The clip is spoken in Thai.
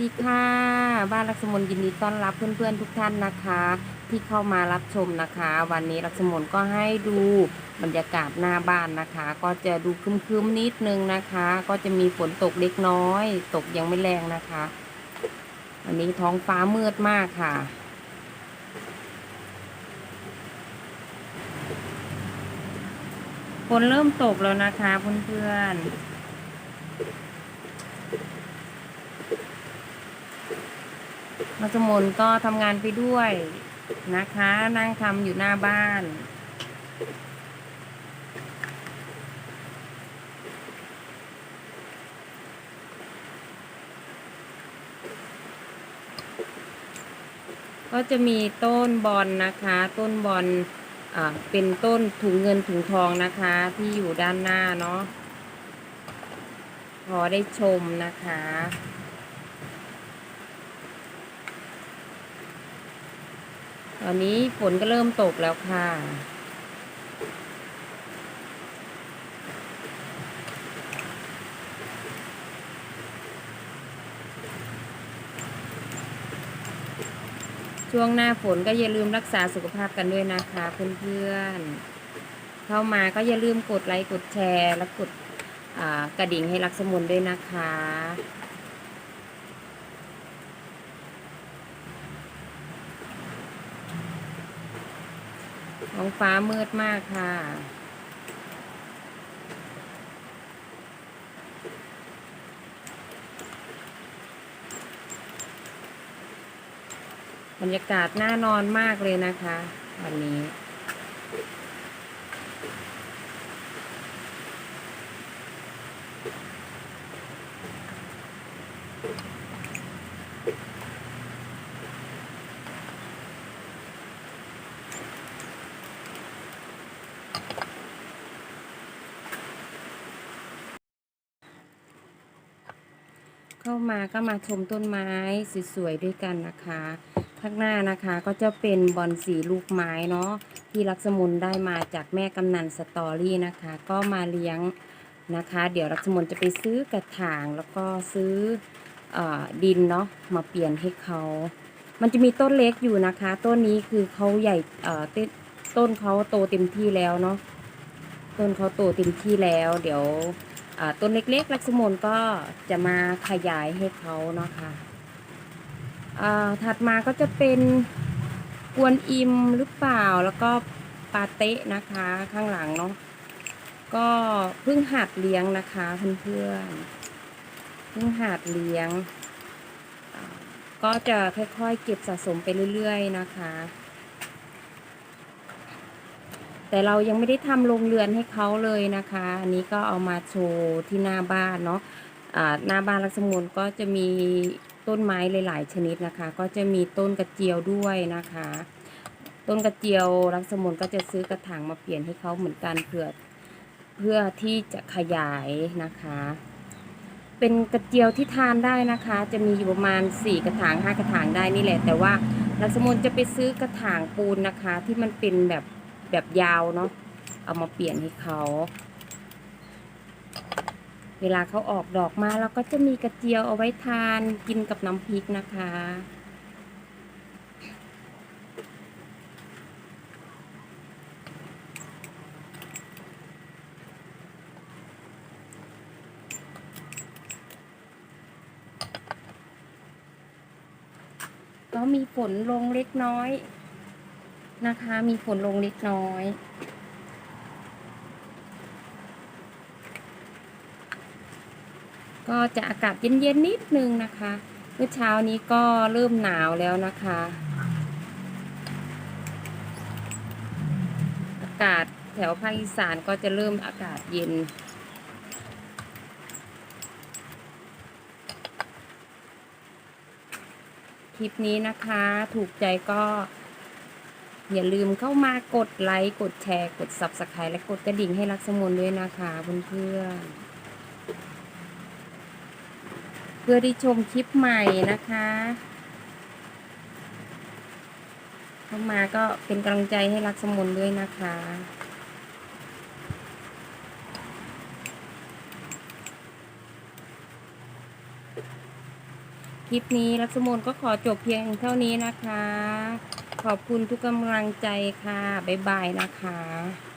ดีค่ะ บ้านลักษมนยินดีต้อนรับเพื่อนๆทุกท่านนะคะ ที่เข้ามารับชมนะคะ วันนี้ลักษมนก็ให้ดูบรรยากาศหน้าบ้านนะคะ ก็จะดูคึมๆนิดนึงนะคะ ก็จะมีฝนตกเล็กน้อย ตกยังไม่แรงนะคะวันนี้ท้องฟ้ามืดมากค่ะฝนเริ่มตกแล้วนะคะเพื่อนๆ มัสมนก็ทำงานไปด้วยนะคะ นั่งทำอยู่หน้าบ้านก็จะมีต้นบอลนะคะ ต้นบอลเป็นต้นถุงเงินถุงทองนะคะ ที่อยู่ด้านหน้าเนาะพอได้ชมนะคะ อนนี้ฝนก็เริ่มตกแล้วค่ะ ช่วงหน้าฝนก็อย่าลืมรักษาสุขภาพกันด้วยนะคะเพื่อนๆ เข้ามาก็อย่าลืมกดไลค์กดแชร์ และกดกระดิ่งให้รักสมุนด้วยนะคะ ท้องฟ้ามืดมากค่ะ บรรยากาศน่านอนมากเลยนะคะ วันนี้ เข้ามาก็มาชมต้นไม้สวยๆด้วยกันนะคะข้างหน้านะคะก็จะเป็นบอนสีลูกไม้เนาะที่ลักษมุนได้มาจากแม่กำนันสตอรี่นะคะ ก็มาเลี้ยงนะคะ เดี๋ยวลักษมุนจะไปซื้อกระถางแล้วก็ซื้อออดินเนาะมาเปลี่ยนให้เขา มันจะมีต้นเล็กอยู่นะคะ ต้นนี้คือเขาใหญ่ต้นเขาโตเต็มที่แล้วเนาะต้นเขาโตเต็มที่แล้ว เดี๋ยว ต้นเล็กๆลักษมนก็จะมาขยายให้เขาเนาะค่ะอ่าถัดมาก็จะเป็นกวนอิมหรือเปล่าแล้วก็ปาเตะนะคะข้างหลังเนาะก็เพิ่งหัดเลี้ยงนะคะเพื่อนๆเพิ่งหัดเลี้ยง ก็จะค่อยๆเก็บสะสมไปเรื่อย ๆ นะคะ แต่เรายังไม่ได้ทำโรงเรือนให้เขาเลยนะคะ อันนี้ก็เอามาโชว์ที่หน้าบ้านเนาะหน้าบ้านลักษมุนก็จะมีต้นไม้หลาย ๆ ชนิดนะคะ ก็จะมีต้นกระเจียวด้วยนะคะ ต้นกระเจียวลักษมุนก็จะซื้อกระถางมาเปลี่ยนให้เขาเหมือนกันเพื่อเพื่อที่จะขยายนะคะ เป็นกระเจียวที่ทานได้นะคะ จะมีอยู่ประมาณ 4 กระถาง 5 กระถางได้นี่แหละ แต่ว่าลักษมุนจะไปซื้อกระถางปูนนะคะ ที่มันเป็นแบบ แบบยาวเนาะเอามาเปลี่ยนให้เขา เวลาเขาออกดอกมาเราก็จะมีกระเจียวเอาไว้ทานกินกับน้ำพริกนะคะก็มีฝนลงเล็กน้อย นะคะ มีฝนลงเล็กน้อย ก็จะอากาศเย็นๆนิดนึงนะคะเมื่อเช้านี้ก็เริ่มหนาวแล้วนะคะ อากาศแถวภาคอีสานก็จะเริ่มอากาศเย็นคลิปนี้นะคะ ถูกใจก็ อย่าลืมเข้ามากดไลค์ กดแชร์ กด Subscribe และกดกระดิ่งให้รักสมุนด้วยนะคะเพื่อนเพื่อที่ชมคลิปใหม่นะคะ เข้ามาก็เป็นกำลังใจให้รักสมุนด้วยนะคะคลิปนี้ลักษมนก็ขอจบเพียงเท่านี้นะคะ ขอบคุณทุกกำลังใจค่ะ บ๊ายบายนะคะ